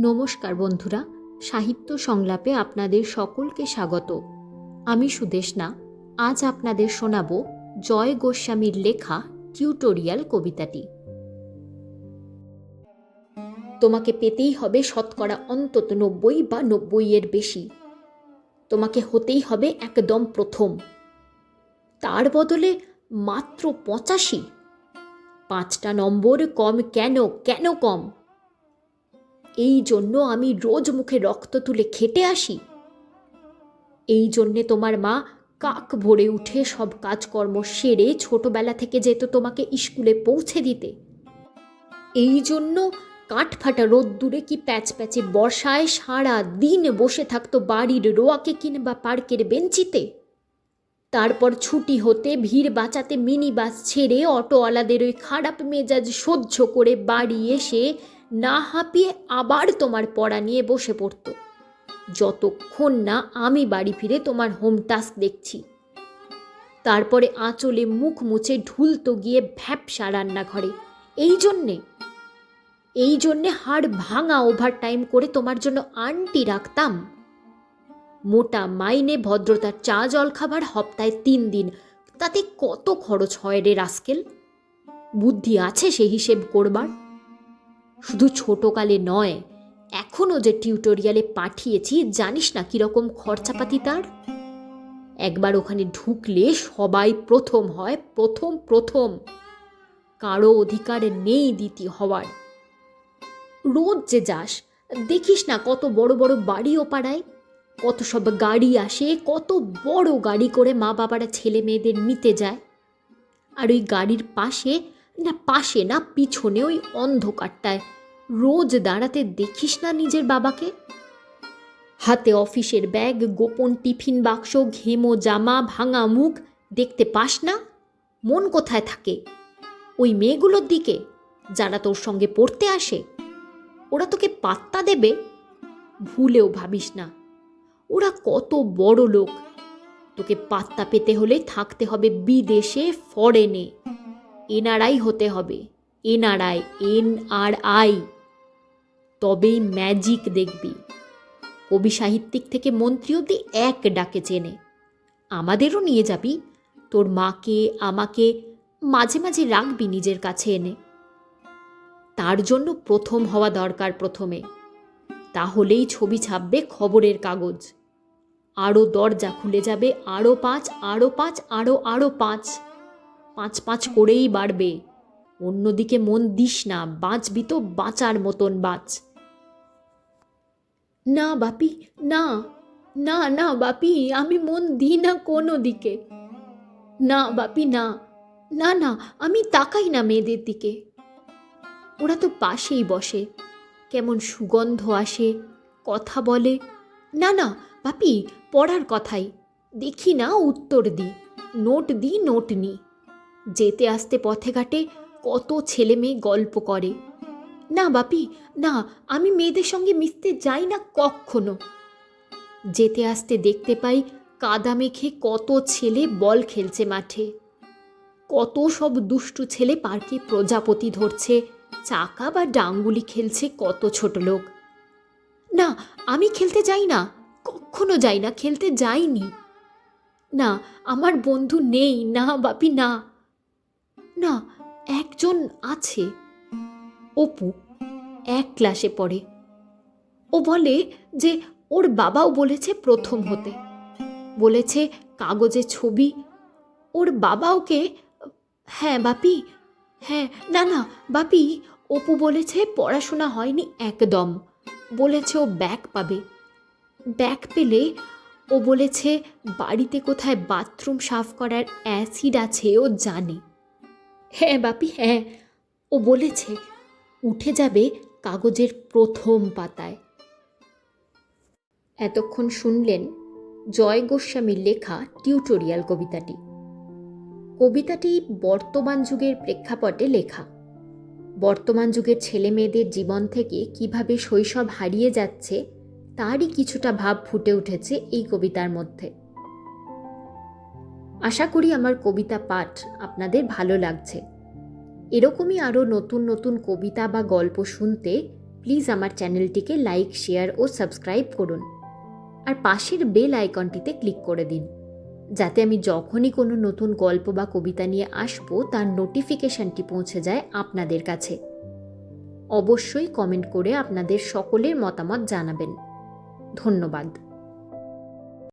নমস্কার বন্ধুরা, সাহিত্য সংলাপে আপনাদের সকলকে স্বাগত। আমি সুদেশনা, আজ আপনাদের শোনাব জয় গোস্বামীর লেখা টিউটোরিয়াল কবিতাটি। তোমাকে পেতেই হবে শতকরা অন্তত নব্বই বা নব্বই এর বেশি। তোমাকে হতেই হবে একদম প্রথম। তার বদলে মাত্র পঁচাশি। পাঁচটা নম্বর কম কেন কেন কম? এই জন্য আমি রোজ মুখে রক্ত তুলে খেটে আসি। এই জন্যে তোমার মা কাক ভরে উঠে সব কাজকর্ম সেরে ছোটবেলা থেকে যেত তোমাকে স্কুলে পৌঁছে দিতে। এই জন্য কাঠ ফাটা রোদ্দুরে কি প্যাচ প্যাচে বর্ষায় সারা দিন বসে থাকতো বাড়ির রোয়াকে কিংবা পার্কের বেঞ্চিতে। তারপর ছুটি হতে ভিড় বাঁচাতে মিনি বাস ছেড়ে অটোওয়ালাদের ওই খারাপ মেজাজ সহ্য করে বাড়ি এসে না হাঁপিয়ে আবার তোমার পড়া নিয়ে বসে পড়ত। যতক্ষণ না আমি বাড়ি ফিরে তোমার হোম টাস্ক দেখছি। তারপরে আঁচলে মুখ মুছে ঢুলতো গিয়ে ভ্যাপসা রান্নাঘরে। এই জন্যে এই জন্যে হাড় ভাঙা ওভার টাইম করে তোমার জন্য আন্টি রাখতাম। মোটা মাইনে ভদ্রতার চা জল খাবার হপ্তায় তিন দিন। তাতে কত খরচ হয় রে রাস্কেল? বুদ্ধি আছে সে হিসেব করবার। শুধু ছোটকালে নয় এখনও যে টিউটোরিয়ালে পাঠিয়েছি, জানিস না কীরকম খরচাপাতি তার? একবার ওখানে ঢুকলে সবাই প্রথম হয়, প্রথম প্রথম। কারও অধিকার নেই দ্বিতীয় হওয়ার। রোজ যে যাস, দেখিস না কত বড় বড় বাড়িও পাড়ায়। কত সব গাড়ি আসে, কত বড় গাড়ি করে মা বাবারা ছেলে মেয়েদের নিতে যায়। আর ওই গাড়ির পাশে, না পাশে না, পিছনে ওই অন্ধকারটায় রোজ দাঁড়াতে দেখিস না নিজের বাবাকে? হাতে অফিসের ব্যাগ, গোপন টিফিন বাক্স, ঘেমো জামা, ভাঙা মুখ, দেখতে পাস না? মন কোথায় থাকে? ওই মেয়েগুলোর দিকে, যারা তোর সঙ্গে পড়তে আসে? ওরা তোকে পাত্তা দেবে? ভুলেও ভাবিস না। ওরা কত বড় লোক। তোকে পাত্তা পেতে হলে থাকতে হবে বিদেশে ফরেনে এনআরআই হতে হবে। NRI N R I. তবেই ম্যাজিক দেখবি। কবি সাহিত্যিক থেকে মন্ত্রী অব্দি এক ডাকে চেনে। আমাদেরও নিয়ে যাবি। তোর মাকে, আমাকে মাঝে মাঝে রাখবি নিজের কাছে এনে। তার জন্য প্রথম হওয়া দরকার প্রথমে। তাহলেই ছবি ছাপবে খবরের কাগজ। আরও দরজা খুলে যাবে আরও পাঁচ আরও পাঁচ আরও আরও পাঁচ। পাঁচ পাঁচ করেই বাড়বে। অন্যদিকে মন দিস না, বাঁচবি তো বাঁচার মতন বাঁচ। না বাপি, না না না বাপি, আমি মন দিই না কোনো দিকে। না বাপি, না না না, আমি তাকাই না মেয়েদের দিকে। ওরা তো পাশেই বসে, কেমন সুগন্ধ আসে, কথা বলে, না না বাপি পড়ার কথাই। দেখি না উত্তর দিই নোট দিই নোট নিই যেতে আসতে পথে ঘাটে কত ছেলে মেয়ে গল্প করে। না বাপি, না, আমি মেয়েদের সঙ্গে মিশতে যাই না কখনো। যেতে আসতে দেখতে পাই কাদা মেখে কত ছেলে বল খেলছে মাঠে। কত সব দুষ্টু ছেলে পার্কে প্রজাপতি ধরছে, চাকা বা ডাঙ্গুলি খেলছে কত ছোট লোক। না, আমি খেলতে যাই না। কখনো যাই না, খেলতে যাইনি। না, আমার বন্ধু নেই, না, বাপি, না। না, একজন আছে। অপু এক ক্লাসে পড়ে। ও বলে যে ওর বাবাও বলেছে প্রথম হতে। বলেছে কাগজে ছবি। ওর বাবা ওকে হ্যাঁ বাপি হ্যাঁ না না, বাপি, অপু বলেছে পড়াশোনা হয়নি একদম। বলেছে ও ব্যাগ পাবে। ব্যাগ পেলে ও বলেছে, বাড়িতে কোথায় বাথরুম সাফ করার অ্যাসিড আছে ও জানে। হ্যাঁ বাপি হ্যাঁ। ও বলেছে, উঠে যাবে কাগজের প্রথম পাতায়। এতক্ষণ শুনলেন জয় গোস্বামীর লেখা টিউটোরিয়াল কবিতাটি। কবিতাটি বর্তমান যুগের প্রেক্ষাপটে লেখা। বর্তমান যুগের ছেলে মেয়েদের জীবন থেকে কীভাবে শৈশব হারিয়ে যাচ্ছে তারই কিছুটা ভাব ফুটে উঠেছে এই কবিতার মধ্যে। আশা করি আমার কবিতা পাঠ আপনাদের ভালো লাগছে। এরকমই আরও নতুন নতুন কবিতা বা গল্প শুনতে প্লিজ আমার চ্যানেলটিকে লাইক, শেয়ার ও সাবস্ক্রাইব করুন। আর পাশের বেল আইকনটিতে ক্লিক করে দিন, যাতে আমি যখনই কোনো নতুন গল্প বা কবিতা নিয়ে আসব তার নোটিফিকেশনটি পৌঁছে যায় আপনাদের কাছে। অবশ্যই কমেন্ট করে আপনাদের সকলের মতামত জানাবেন। ধন্যবাদ।